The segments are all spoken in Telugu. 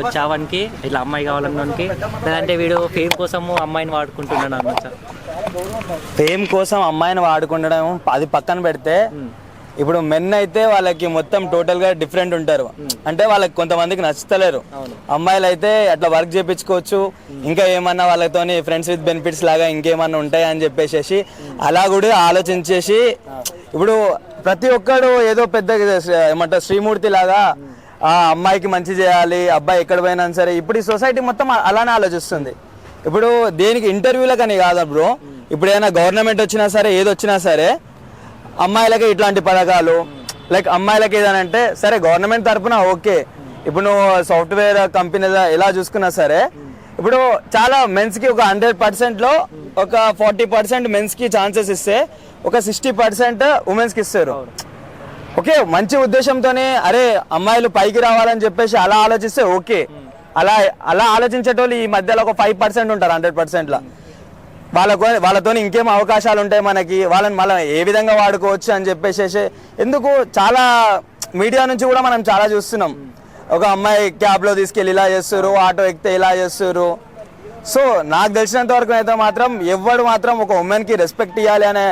వచ్చావానికి ఇట్లా అమ్మాయి కావాలన్నోనికి లేదంటే వీడు ఫేమ్ కోసము అమ్మాయిని వాడుకుంటున్నాడు అనొచ్చా ఫేమ్ కోసం అమ్మాయిని వాడుకుండడం అది పక్కన పెడితే ఇప్పుడు మెన్ అయితే వాళ్ళకి మొత్తం టోటల్గా డిఫరెంట్ ఉంటారు. అంటే వాళ్ళకి కొంతమందికి నచ్చుతలేరు. అమ్మాయిలు అయితే అట్లా వర్క్ చేపించుకోవచ్చు. ఇంకా ఏమన్నా వాళ్ళతోని ఫ్రెండ్స్ విత్ బెనిఫిట్స్ లాగా ఇంకేమన్నా ఉంటాయి అని చెప్పేసి అలా కూడా ఆలోచించేసి ఇప్పుడు ప్రతి ఒక్కడు ఏదో పెద్ద ఏమంటారు శ్రీమూర్తి లాగా అమ్మాయికి మంచి చేయాలి అబ్బాయి ఎక్కడ పోయినా సరే. ఇప్పుడు ఈ సొసైటీ మొత్తం అలానే ఆలోచిస్తుంది. ఇప్పుడు దేనికి ఇంటర్వ్యూలకని కాదు బ్రో. ఇప్పుడు ఏదైనా గవర్నమెంట్ వచ్చినా సరే ఏది వచ్చినా సరే అమ్మాయిలకి ఇట్లాంటి పథకాలు లైక్ అమ్మాయిలకి ఏదైనా అంటే సరే గవర్నమెంట్ తరఫున ఓకే. ఇప్పుడు నువ్వు సాఫ్ట్వేర్ కంపెనీ ఎలా చూసుకున్నా సరే ఇప్పుడు చాలా మెన్స్కి ఒక హండ్రెడ్ పర్సెంట్లో ఒక ఫార్టీ పర్సెంట్ మెన్స్కి ఛాన్సెస్ ఇస్తే ఒక సిక్స్టీ పర్సెంట్ ఉమెన్స్కి ఇస్తారు. ఓకే మంచి ఉద్దేశంతోనే అరే అమ్మాయిలు పైకి రావాలని చెప్పేసి అలా ఆలోచిస్తే ఓకే. అలా అలా ఆలోచించేటోళ్ళు ఈ మధ్యలో ఒక ఫైవ్ పర్సెంట్ ఉంటారు హండ్రెడ్ పర్సెంట్లో. వాళ్ళకు వాళ్ళతో ఇంకేం అవకాశాలు ఉంటాయి మనకి? వాళ్ళని మళ్ళీ ఏ విధంగా వాడుకోవచ్చు అని చెప్పేసేసి ఎందుకు చాలా మీడియా నుంచి కూడా మనం చాలా చూస్తున్నాం. ఒక అమ్మాయి క్యాబ్లో తీసుకెళ్ళి ఇలా చేస్తారు ఆటో ఎక్కితే ఇలా చేస్తారు సో నాకు తెలిసినంత వరకు అయితే మాత్రం ఎవడు మాత్రం ఒక ఉమెన్కి రెస్పెక్ట్ ఇవ్వాలి అనే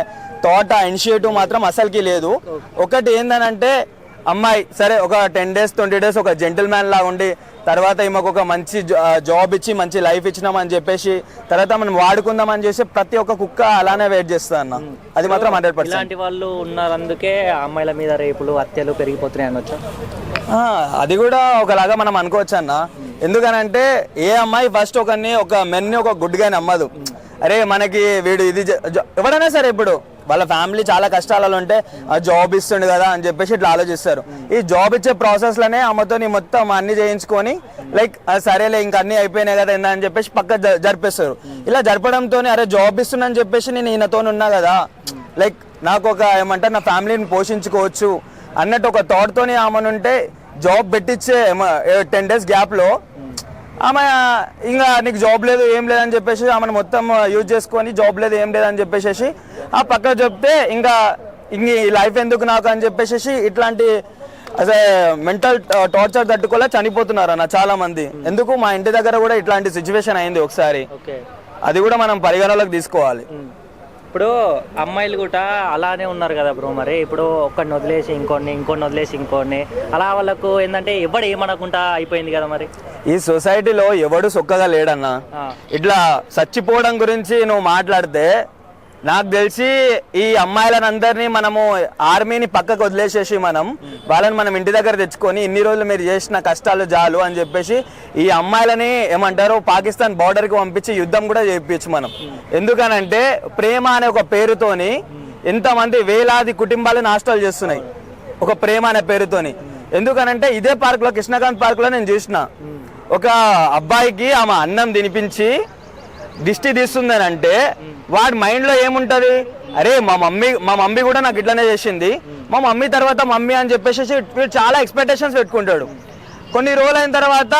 థాట్ ఆ ఇనిషియేటివ్ మాత్రం అసలుకి లేదు. ఒకటి ఏందనంటే అమ్మాయి సరే ఒక టెన్ డేస్ ట్వంటీ డేస్ ఒక జెంటిల్ మ్యాన్ లాగా ఉండి తర్వాత ఈమెకు ఒక మంచి జాబ్ ఇచ్చి మంచి లైఫ్ ఇచ్చినామని చెప్పేసి తర్వాత మనం వాడుకుందామని చేసి ప్రతి ఒక్క కుక్క అలానే వెయిట్ చేస్తా అన్న. అది మాత్రం హండ్రెడ్ పర్సెంట్ ఇలాంటి వాళ్ళు ఉన్నారు అందుకే అమ్మాయిల మీద రేపులు హత్యలు పెరిగిపోతున్నాయి అనొచ్చా? అది కూడా ఒకలాగా మనం అనుకోవచ్చు అన్న ఎందుకనంటే ఏ అమ్మాయి ఫస్ట్ ఒకరిని ఒక మెన్ని ఒక గుడ్గా నమ్మదు. అరే మనకి వీడు ఇది ఎవడైనా సరే ఇప్పుడు వాళ్ళ ఫ్యామిలీ చాలా కష్టాలలో ఉంటే ఆ జాబ్ ఇస్తుండు కదా అని చెప్పేసి ఇట్లా ఆలోచిస్తారు. ఈ జాబ్ ఇచ్చే ప్రాసెస్లోనే మొత్తం అన్ని చేయించుకొని లైక్ సరేలే ఇంక అన్ని అయిపోయినాయి కదా ఏందా అని చెప్పేసి పక్క జ- జరిపేస్తారు. ఇలా జరపడంతో అరే జాబ్ ఇస్తుందని చెప్పేసి నేను ఈయనతో ఉన్నా కదా లైక్ నాకు ఒక ఏమంటారు నా ఫ్యామిలీని పోషించుకోవచ్చు అన్నట్టు ఒక థాట్ తోని జాబ్ పెట్టించే టెన్ డేస్ గ్యాప్లో ఆమె ఇంకా నీకు జాబ్ లేదు ఏం లేదని చెప్పేసి ఆమెను మొత్తం యూజ్ చేసుకొని జాబ్ లేదు ఏం లేదని చెప్పేసి ఆ పక్క చెప్తే ఇంకా ఇంక ఈ లైఫ్ ఎందుకు నాకు అని చెప్పేసి ఇట్లాంటి అదే మెంటల్ టార్చర్ తట్టుకోలే చనిపోతున్నారు అన్న చాలా మంది ఎందుకు? మా ఇంటి దగ్గర కూడా ఇట్లాంటి సిచ్యువేషన్ అయింది ఒకసారి. అది కూడా మనం పరిగణలోకి తీసుకోవాలి. ఇప్పుడు అమ్మాయిలు కూడా అలానే ఉన్నారు కదా బ్రో మరి. ఇప్పుడు ఒక్కడిని వదిలేసి ఇంకోడిని ఇంకోడిని వదిలేసి ఇంకోడిని. అలా వాళ్ళకు ఏంటంటే ఎవడు ఏమనకుండా అయిపోయింది కదా మరి? ఈ సొసైటీలో ఎవడు సొక్కగా లేడన్నా. ఇట్లా చచ్చిపోవడం గురించి నువ్వు మాట్లాడితే నాకు తెలిసి ఈ అమ్మాయిలను అందరినీ మనము ఆర్మీని పక్కకు వదిలేసేసి మనం వాళ్ళని మనం ఇంటి దగ్గర తెచ్చుకొని ఇన్ని రోజులు మీరు చేసిన కష్టాలు జాలు అని చెప్పేసి ఈ అమ్మాయిలని ఏమంటారు పాకిస్తాన్ బార్డర్కి పంపించి యుద్ధం కూడా చేయించు మనం. ఎందుకనంటే ప్రేమ అనే ఒక పేరుతోని ఎంతమంది వేలాది కుటుంబాలు నాష్టాలు చేస్తున్నాయి. ఒక ప్రేమ అనే పేరుతోని. ఎందుకనంటే ఇదే పార్క్లో కృష్ణకాంత్ పార్క్లో నేను చూసిన. ఒక అబ్బాయికి ఆమె అన్నం తినిపించి దిష్టి తీస్తుందని అంటే వాడి మైండ్లో ఏముంటుంది? అరే మా మమ్మీ మా మమ్మీ కూడా నాకు ఇట్లనే చేసింది. మా మమ్మీ తర్వాత మమ్మీ అని చెప్పేసి వీడు చాలా ఎక్స్పెక్టేషన్స్ పెట్టుకుంటాడు. కొన్ని రోజులు అయిన తర్వాత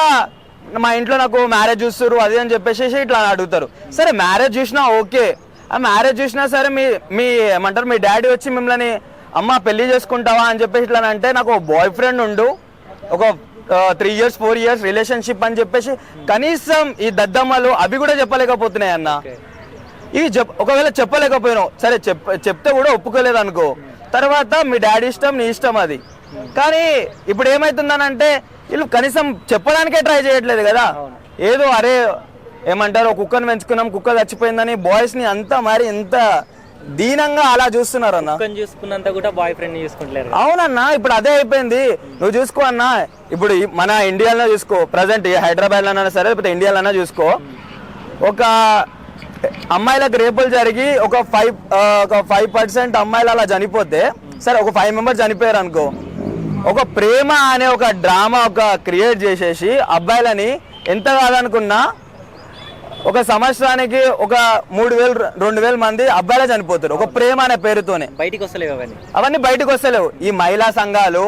మా ఇంట్లో నాకు మ్యారేజ్ చూస్తారు అది అని చెప్పేసి ఇట్లా అడుగుతారు. సరే మ్యారేజ్ చూసినా ఓకే. ఆ మ్యారేజ్ చూసినా సరే మీ మీ ఏమంటారు మీ డాడీ వచ్చి మిమ్మల్ని అమ్మ పెళ్ళి చేసుకుంటావా? అని చెప్పేసి ఇట్లా అంటే నాకు బాయ్ ఫ్రెండ్ ఉండు ఒక three years four years relationship అని చెప్పేసి కనీసం ఈ దద్దమ్మలు అవి కూడా చెప్పలేకపోతున్నాయి అన్న. ఇవి చెప్ ఒకవేళ చెప్పలేకపోయినావు సరే చెప్ చెప్తే కూడా ఒప్పుకోలేదు అనుకో తర్వాత మీ డాడీ ఇష్టం నీ ఇష్టం అది. కానీ ఇప్పుడు ఏమైతుందనంటే వీళ్ళు కనీసం చెప్పడానికే ట్రై చేయట్లేదు కదా. ఏదో అరే ఏమంటారు ఒక కుక్కను పెంచుకున్నాం కుక్క చచ్చిపోయిందని బాయ్స్ని అంతా మరి ఎంత దీనంగా అలా చూస్తున్నారు అన్న చూసుకున్నంత కూడా బాయ్ ఫ్రెండ్ చూసుకుంటలేరు అవునన్నా ఇప్పుడు అదే అయిపోయింది. నువ్వు చూసుకో అన్నా. ఇప్పుడు మన ఇండియాలో చూసుకో. ప్రజెంట్ హైదరాబాద్ లోనైనా సరే లేకపోతే ఇండియాలోనే చూసుకో. ఒక అమ్మాయిలకు రేపులు జరిగి ఒక ఫైవ్ ఒక ఫైవ్ పర్సెంట్ అమ్మాయిలు అలా చనిపోతే సరే ఒక ఫైవ్ మెంబర్స్ చనిపోయారు అనుకో. ఒక ప్రేమ అనే ఒక డ్రామా ఒక క్రియేట్ చేసేసి అబ్బాయిలని ఎంత కాదనుకున్నా ఒక సంవత్సరానికి ఒక మూడు వేలు రెండు వేల మంది అబ్బాయిలే చనిపోతారు. ఒక ప్రేమ అనే పేరుతోనే. బయటికి వస్తలేవు అవన్నీ. అవన్నీ బయటకు వస్తలేవు. ఈ మహిళా సంఘాలు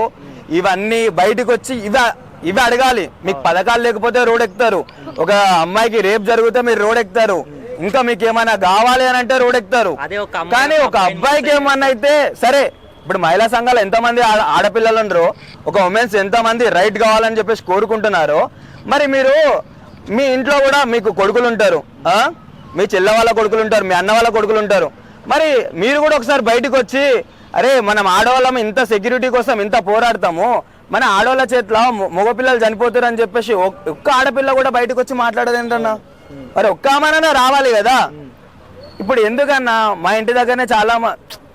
ఇవన్నీ బయటకు వచ్చి ఇవి ఇవి అడగాలి. మీకు పథకాలు లేకపోతే రోడ్ ఎక్కుతారు ఒక అమ్మాయికి రేప్ జరిగితే మీరు రోడ్ ఎక్కుతారు ఇంకా మీకు ఏమైనా కావాలి అని అంటే రోడ్ ఎక్కుతారు కానీ ఒక అబ్బాయికి ఏమన్నా అయితే సరే ఇప్పుడు మహిళా సంఘాలు ఎంతమంది ఆడ- ఆడపిల్లలు ఉండరో ఒక ఉమెన్స్ ఎంతమంది రైట్ కావాలని చెప్పేసి కోరుకుంటున్నారో మరి మీరు మీ ఇంట్లో కూడా మీకు కొడుకులు ఉంటారు మీ చెల్ల వాళ్ళ కొడుకులు ఉంటారు మీ అన్న వాళ్ళ కొడుకులు ఉంటారు మరి మీరు కూడా ఒకసారి బయటకు వచ్చి అరే మనం ఆడవాళ్ళం ఇంత సెక్యూరిటీ కోసం ఇంత పోరాడతాము. మన ఆడవాళ్ళ చేతిలో మగపిల్లలు చనిపోతారు అని చెప్పేసి ఒక్క ఆడపిల్ల కూడా బయటకు వచ్చి మాట్లాడదు ఏంటన్నా మరి ఒక్క ఆమెనైనా రావాలి కదా. ఇప్పుడు ఎందుకన్నా మా ఇంటి దగ్గరనే చాలా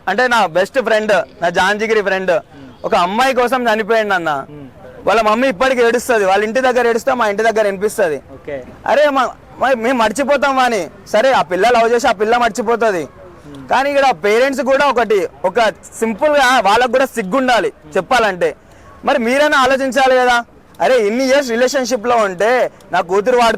అంటే నా బెస్ట్ ఫ్రెండ్ నా జాంజిగిరి ఫ్రెండ్ ఒక అమ్మాయి కోసం చనిపోయింది అన్న వాళ్ళ మమ్మీ ఇప్పటికి ఏడుస్తుంది. వాళ్ళ ఇంటి దగ్గర ఏడుస్తే మా ఇంటి దగ్గర వినిపిస్తుంది. అరే మేము మర్చిపోతాం వాని సరే ఆ పిల్ల లవ్ చేసి ఆ పిల్ల మర్చిపోతుంది. కానీ ఇక్కడ పేరెంట్స్ కూడా ఒకటి ఒక సింపుల్గా వాళ్ళకు కూడా సిగ్గుండాలి చెప్పాలంటే. మరి మీరైనా ఆలోచించాలి కదా. అరే ఇన్ని ఇయర్స్ రిలేషన్షిప్లో ఉంటే నా కూతురు వాడు